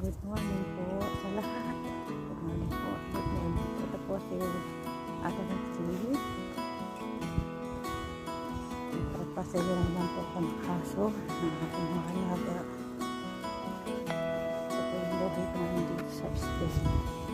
Good morning po sa lahat. Good morning po. Good morning. Ito po si Ate Nancy. Pagpasaya naman po ko ng aso ng aking mga alaga. Ito po yung buhay ko ngayon dito sa Spain.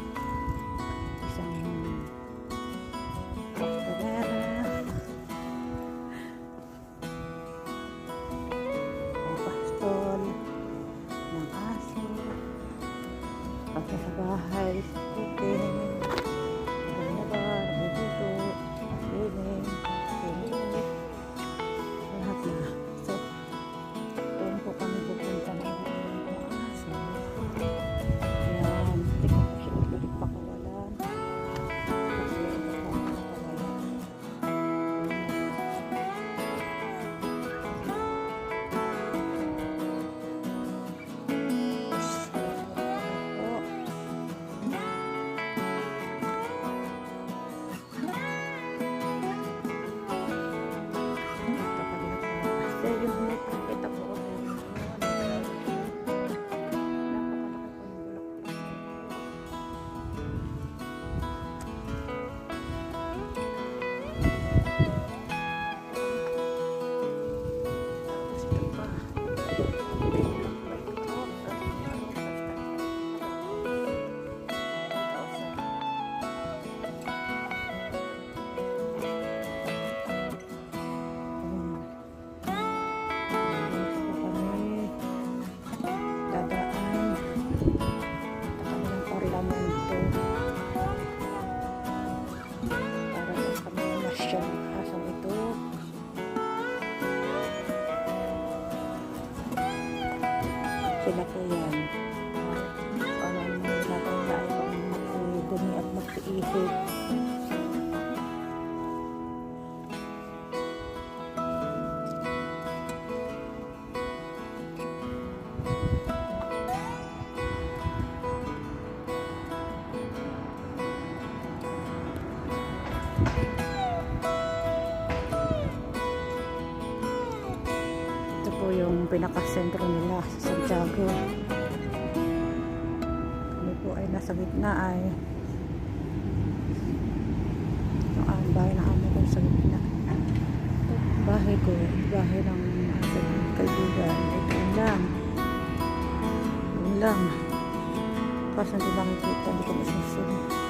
Ito po yung pinakasentro nila sa Santiago. Kami po ay nasa gitna ay yung ang bahay na amo ko sa gitna. Ito, bahay ko, bahay ng aking kaibigan. Ito lang. Yun lang. Kasi hindi nakikita, hindi ko masusunod.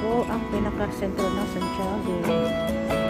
Po ang pinaka-sentro ng Santiago.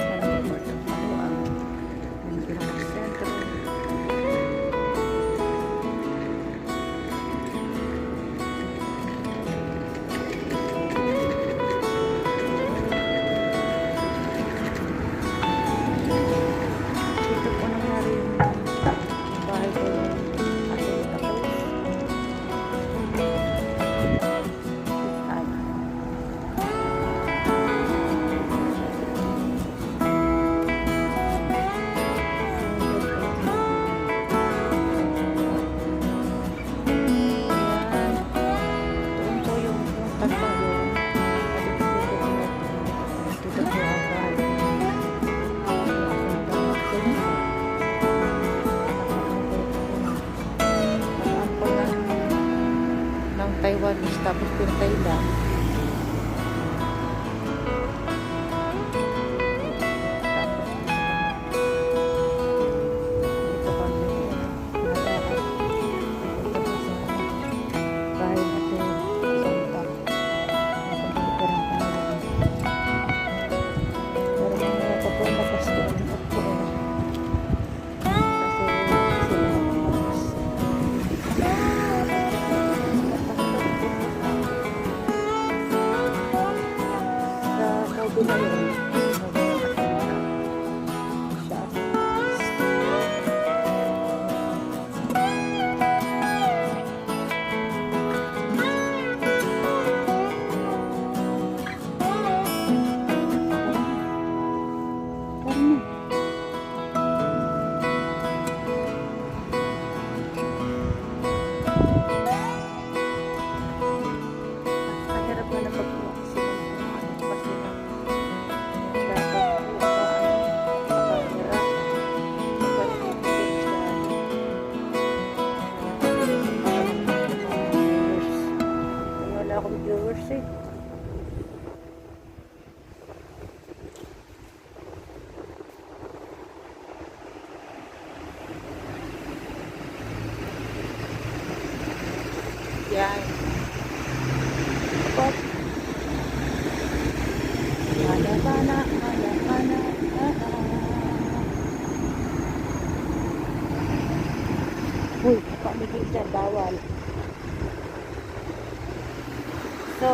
Yan. Opo. Malapana, malapana, malapana. Ah, ah. Uy, pamigil dyan, bawal. So,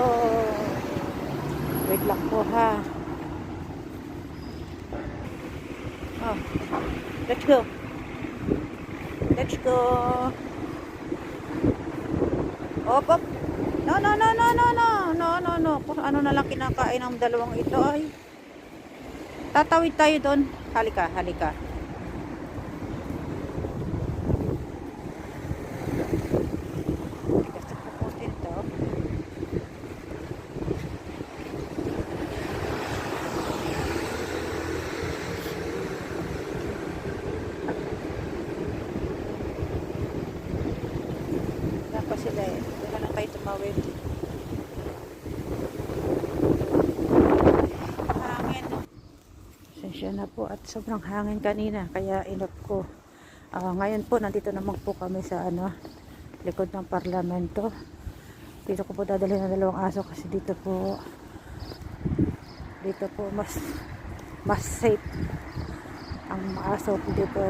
wait lang po ha. Oh, let's go. Let's go. Op, op. No, no, no, no, no, no. No, no, no. Kung ano na lang kinakain ng dalawang ito ay. Tatawid tayo doon. Halika, halika. Sensya na po at sobrang hangin kanina kaya inot ko. Ah, ngayon po nandito naman po kami sa ano likod ng parlamento. Dito ko po dadalhin ng dalawang aso kasi dito po dito po mas mas safe ang aso po dito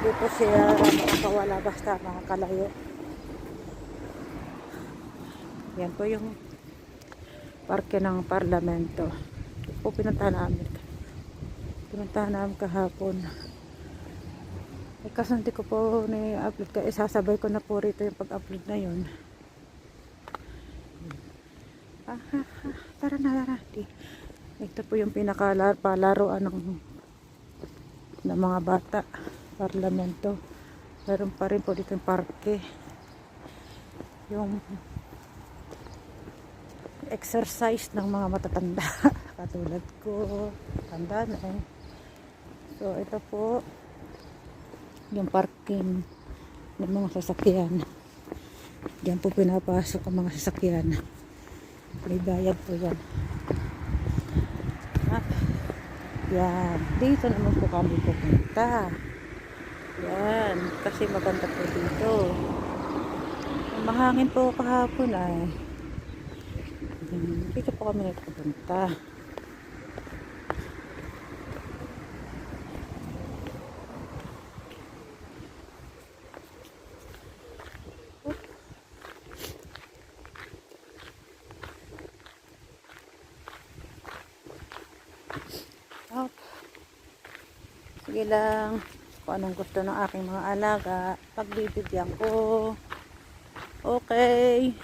dito siya makakawala basta makakalayo yan po yung parke ng parlamento. Po pinuntahan namin pinuntahan namin kahapon. Eh, kaso ko po na-upload ka. Isasabay ko na po rito yung pag-upload na yun. Ah, ah, ah, tara na tara. Ito po yung pinakalaruan ng ng mga bata. Parlamento. Meron pa rin po dito yung parke. Yung exercise ng mga matatanda. Katulad ko. Tanda na eh. So ito po yung parking ng mga sasakyan. Diyan po pinapasok ang mga sasakyan. May bayad po yan. Ah, yan. Dito naman po kami pupunta. Yan. Kasi maganda po dito. Mahangin po kahapon ay Hmm, dito po kami nagpupunta Up. Sige lang. Kung anong gusto ng aking mga alaga, pagbibigyan ko. Okay.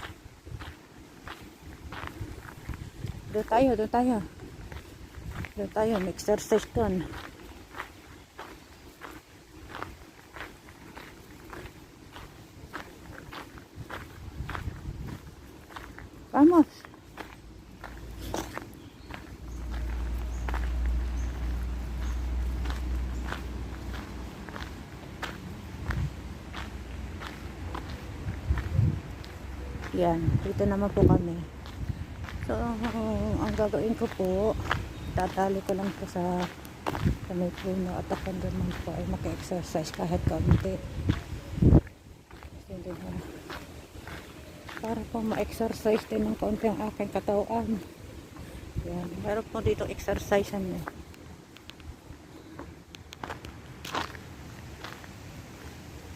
Doon tayo, doon tayo. Doon tayo, may exercise doon. Vamos. Yan, dito naman po kami. So, gagawin ko po, tatali ko lang po sa, sa may puno at ako naman po ay maki-exercise kahit kaunti. Hindi na. Para po ma-exercise din ng kaunti ang aking katawan. Yan, meron po dito exercise niya.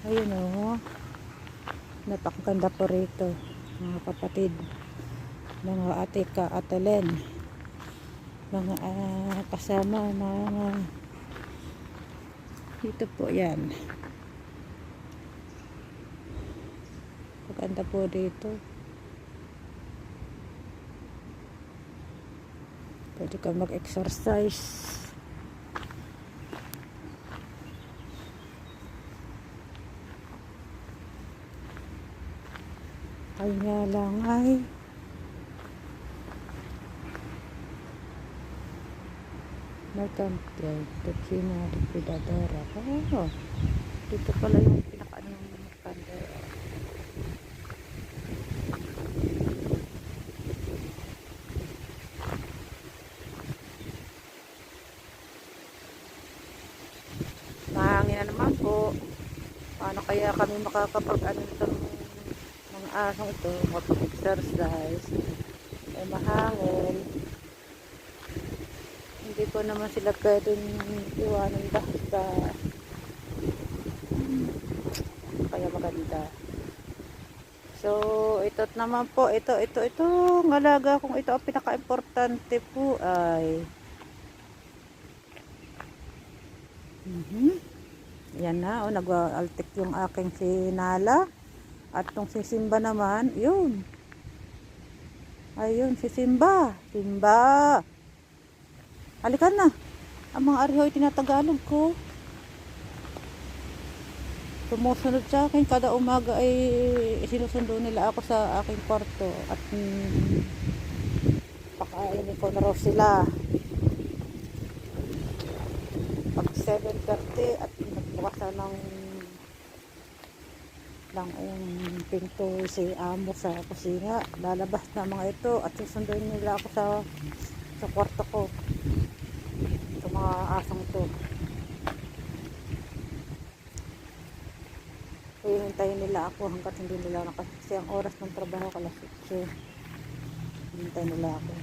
Ayun o. Oh. Napakaganda po rito, mga kapatid mga ate ka atelen mga uh, kasama mga dito po yan. Maganda po dito. Pwede ka mag exercise ay nga lang ay Mercantile, Tocina, Liquidadora. Oh, dito pala yung pinaka-ano ng mercantile. Mahangin na naman po. Paano kaya kami makakapag ano nito ng asong ito, mag-exercise. ay mahangin. Ko naman sila pwedeng iwanan basta. Hmm. Kaya maganda. So, ito naman po, ito, ito, ito, ang alaga kung ito ang pinaka-importante po ay Mhm. Yan na, oh, nag-altik yung aking si Nala. At tong si Simba naman, yun. Ayun, si Simba. Simba. Halika na. Ang mga ariho ay tinatagalog ko. Sumusunod sa akin. Kada umaga ay sinusundo nila ako sa aking kwarto. At mm, pakainin ko na raw sila. Pag 7.30 at nagbukasan ng lang yung pinto si amo sa kusina lalabas na mga ito at susunduin nila ako sa sa kwarto ko mga asong to. Hihintayin nila ako hanggat hindi nila nakas kasi ang oras ng trabaho kalas 8 hihintayin nila ako.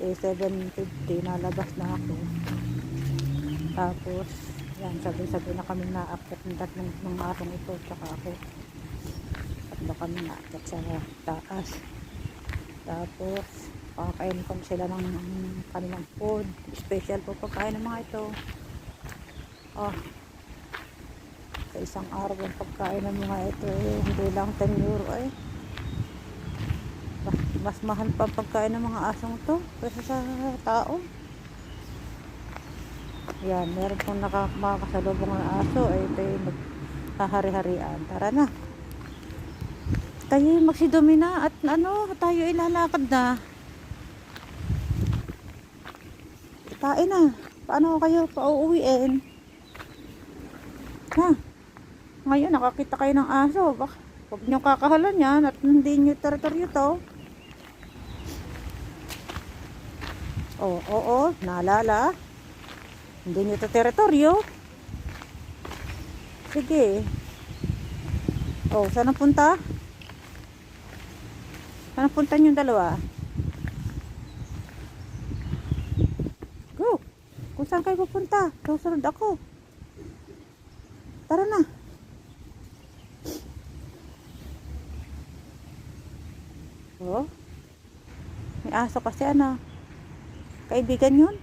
Eh 7.50 nalabas na ako. Tapos yan sabi-sabi na kami naakit ng tatlong ng asong ito tsaka ako. Tatlo kami naakit sa taas. Tapos pakakain ko sila ng kanilang food. Special po pagkain ng mga ito. Oh sa isang araw ang pagkain ng mga ito eh, hindi lang 10 euro eh. Mas, mahal pa pagkain ng mga asong to kaysa sa tao. Yan, meron pong nakakasalubong ng aso ay ito yung maghahari-harian. Tara na. Tayo yung magsidumi at ano, tayo ilalakad na kain na. Paano kayo? Pauuwiin ha? Ngayon nakakita kayo ng aso. Bak huwag nyo kakahalan yan at hindi nyo teritoryo to. Oo oo oo naalala. Hindi nyo to teritoryo sige. Oh saan punta saan punta yung dalawa Go. Kung saan kayo pupunta, susunod ako. Tara na. Oh. May aso kasi ano. Kaibigan yun.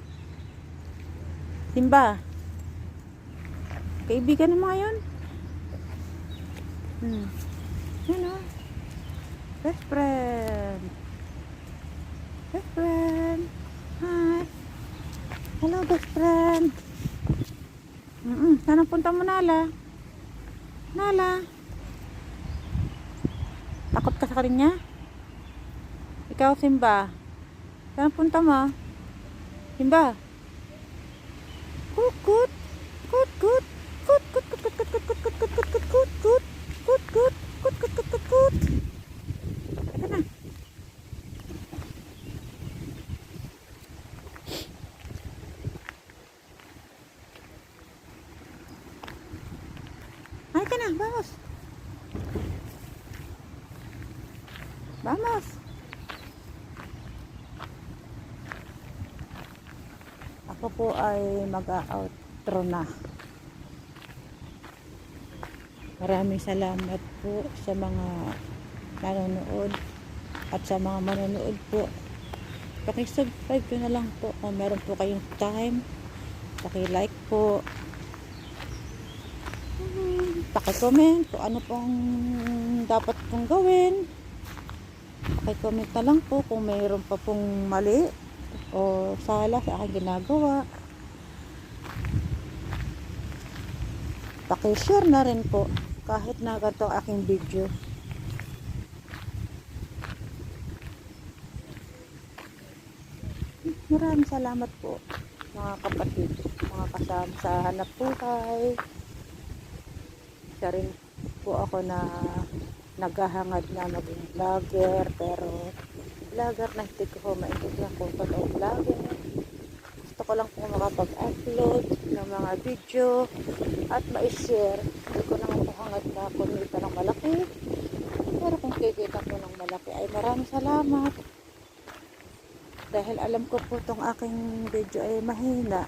Simba. Kaibigan ng mga yun. Hmm. Oh. Best friend. Best friend. Hello, best friend. Mm -mm. Saan punta mo, Nala? Nala? Takot ka sa kanya? Ikaw, Simba? Saan punta mo? Simba? Kut, Vamos. Ako po ay mag-outro na. Maraming salamat po sa mga nanonood at sa mga manonood po. Paki-subscribe ko na lang po kung meron po kayong time. Paki-like po. Paki-comment kung ano pong dapat kong gawin. Paki-comment na lang po kung mayroon pa pong mali o sala sa aking ginagawa. Paki-share na rin po kahit na ganito aking video. Maraming salamat po mga kapatid, mga kasama sa hanap buhay. Isa rin po ako na naghahangad na maging vlogger pero vlogger na hindi ko po maintindihan kung totoo vlogger. Gusto ko lang po makapag-upload ng mga video at ma-share. Hindi ko naman po hangad na kumita ng malaki. Pero kung kikita ko ng malaki ay maraming salamat. Dahil alam ko po itong aking video ay mahina.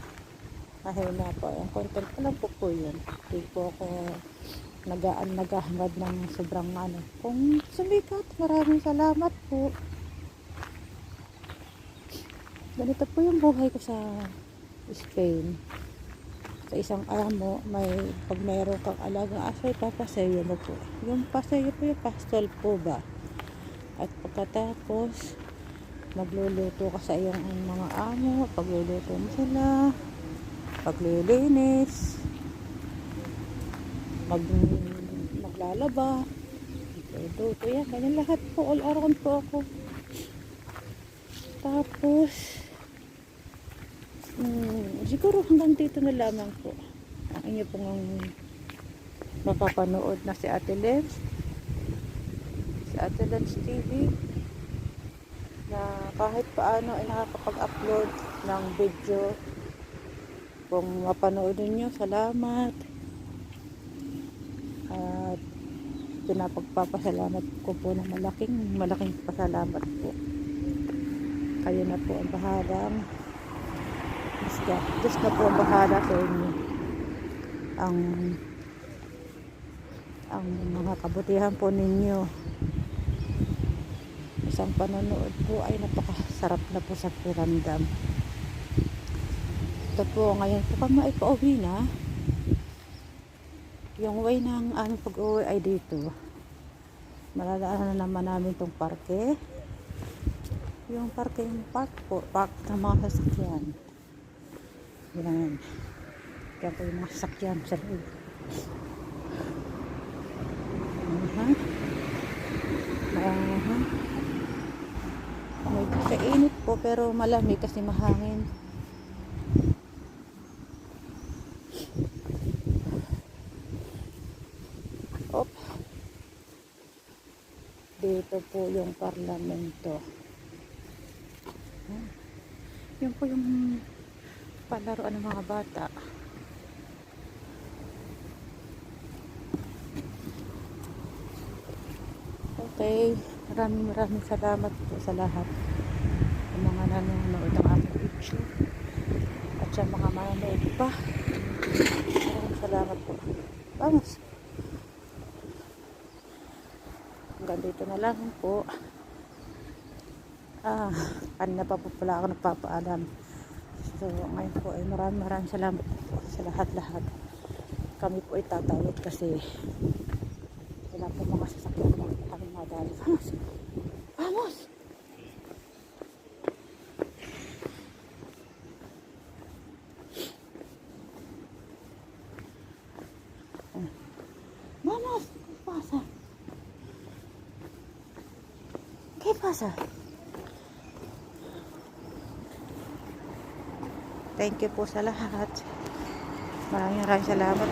Mahina po. Yung content, ko po yun. Hindi po ako nagaan naghahangad ng sobrang ano. Kung sumikat, maraming salamat po. Ganito po yung buhay ko sa Spain. Sa isang amo, may pag mayroon kang alagang aso, ipapasayo mo po. Yung pasayo po yung pastol po ba? At pagkatapos, magluluto ka sa iyong mga amo, pagluluto mo sila, paglilinis, mag, maglalaba, magluluto yan, ganyan lahat po, all around po ako. Tapos, mm, siguro hanggang dito na lamang po. Ang inyo pong mapapanood na si Ate Lens si Ate Lens TV na kahit paano ay nakakapag-upload ng video. Kung mapanood ninyo salamat at pinapagpapasalamat ko po ng malaking malaking pasalamat po. Kayo na po ang bahalang Diyos na po ang bahala sa inyo. Ang ang mga kabutihan po ninyo. Isang panonood po ay napakasarap na po sa piramdam ito po ngayon po kami ay pauwi na. Yung way ng aming pag-uwi ay dito malalaan na naman namin tong parke yung parke yung park po park ng mga sasakyan yan yan po yung mga sasakyan sa loob Aha. Aha. May kainit po pero malamig kasi mahangin. Op. Dito po yung parlamento. Ah. Yun po yung palaruan ng mga bata. Okay, maraming maraming salamat po sa lahat ng mga nanonood ng aking video at sa mga manonood pa. Maraming salamat po. Vamos! Lang po. Ah, kanina pa po pala ako nagpapaalam. So, ngayon po ay maraming maraming salamat po sa lahat-lahat. Kami po ay tatawid kasi wala po mga sasakyan na kami madali. Vamos! Vamos! ¿Qué pasa? Thank you po sa lahat. Maraming maraming salamat.